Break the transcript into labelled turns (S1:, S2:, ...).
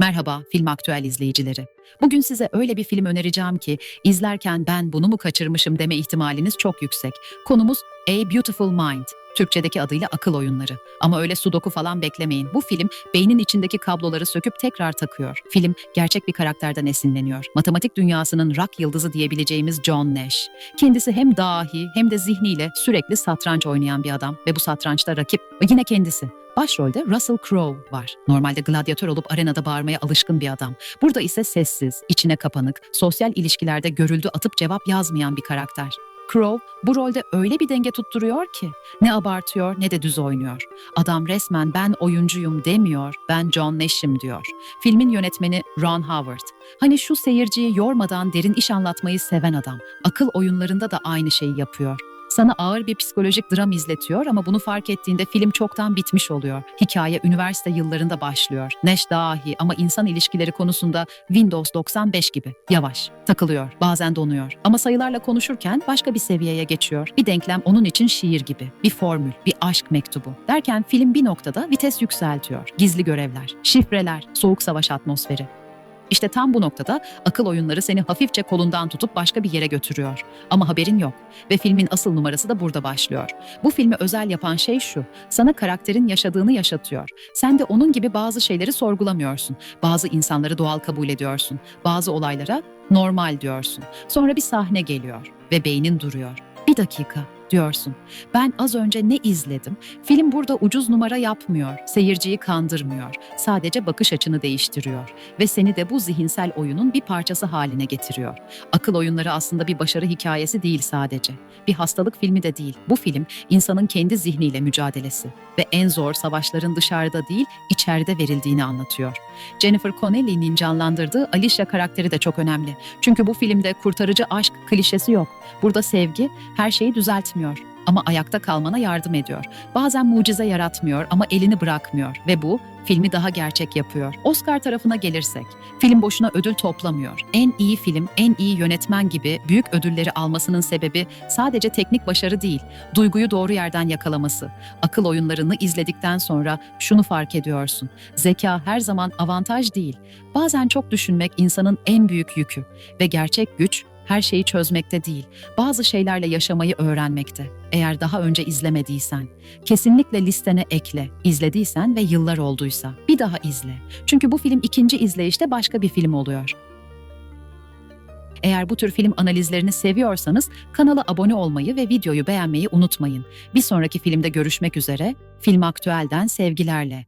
S1: Merhaba Film Aktüel izleyicileri. Bugün size öyle bir film önereceğim ki izlerken ben bunu mu kaçırmışım deme ihtimaliniz çok yüksek. Konumuz A Beautiful Mind. Türkçedeki adıyla akıl oyunları. Ama öyle sudoku falan beklemeyin. Bu film beynin içindeki kabloları söküp tekrar takıyor. Film gerçek bir karakterden esinleniyor. Matematik dünyasının rock yıldızı diyebileceğimiz John Nash. Kendisi hem dahi hem de zihniyle sürekli satranç oynayan bir adam ve bu satrançta rakip yine kendisi. Başrolde Russell Crowe var. Normalde gladyatör olup arenada bağırmaya alışkın bir adam. Burada ise sessiz, içine kapanık, sosyal ilişkilerde görüldü atıp cevap yazmayan bir karakter. Crowe bu rolde öyle bir denge tutturuyor ki ne abartıyor ne de düz oynuyor. Adam resmen ben oyuncuyum demiyor, ben John Nash'im diyor. Filmin yönetmeni Ron Howard. Hani şu seyirciyi yormadan derin iş anlatmayı seven adam. Akıl oyunlarında da aynı şeyi yapıyor. Sana ağır bir psikolojik dram izletiyor ama bunu fark ettiğinde film çoktan bitmiş oluyor. Hikaye üniversite yıllarında başlıyor. Nash dahi ama insan ilişkileri konusunda Windows 95 gibi. Yavaş, takılıyor, bazen donuyor. Ama sayılarla konuşurken başka bir seviyeye geçiyor. Bir denklem onun için şiir gibi. Bir formül, bir aşk mektubu. Derken film bir noktada vites yükseltiyor. Gizli görevler, şifreler, soğuk savaş atmosferi. İşte tam bu noktada akıl oyunları seni hafifçe kolundan tutup başka bir yere götürüyor. Ama haberin yok. Ve filmin asıl numarası da burada başlıyor. Bu filmi özel yapan şey şu. Sana karakterin yaşadığını yaşatıyor. Sen de onun gibi bazı şeyleri sorgulamıyorsun. Bazı insanları doğal kabul ediyorsun. Bazı olaylara normal diyorsun. Sonra bir sahne geliyor ve beynin duruyor. Bir dakika diyorsun. Ben az önce ne izledim? Film burada ucuz numara yapmıyor, seyirciyi kandırmıyor. Sadece bakış açını değiştiriyor ve seni de bu zihinsel oyunun bir parçası haline getiriyor. Akıl oyunları aslında bir başarı hikayesi değil sadece. Bir hastalık filmi de değil. Bu film insanın kendi zihniyle mücadelesi ve en zor savaşların dışarıda değil, içeride verildiğini anlatıyor. Jennifer Connelly'nin canlandırdığı Alicia karakteri de çok önemli. Çünkü bu filmde kurtarıcı aşk klişesi yok. Burada sevgi her şeyi düzeltmiyor ama ayakta kalmana yardım ediyor. Bazen mucize yaratmıyor ama elini bırakmıyor ve bu filmi daha gerçek yapıyor. Oscar tarafına gelirsek, film boşuna ödül toplamıyor. En iyi film, en iyi yönetmen gibi büyük ödülleri almasının sebebi sadece teknik başarı değil, duyguyu doğru yerden yakalaması. Akıl oyunlarını izledikten sonra şunu fark ediyorsun. Zeka her zaman avantaj değil. Bazen çok düşünmek insanın en büyük yükü ve gerçek güç her şeyi çözmekte değil, bazı şeylerle yaşamayı öğrenmekte. Eğer daha önce izlemediysen, kesinlikle listene ekle. İzlediysen ve yıllar olduysa bir daha izle. Çünkü bu film ikinci izleyişte başka bir film oluyor. Eğer bu tür film analizlerini seviyorsanız kanala abone olmayı ve videoyu beğenmeyi unutmayın. Bir sonraki filmde görüşmek üzere. Film Aktüel'den sevgilerle.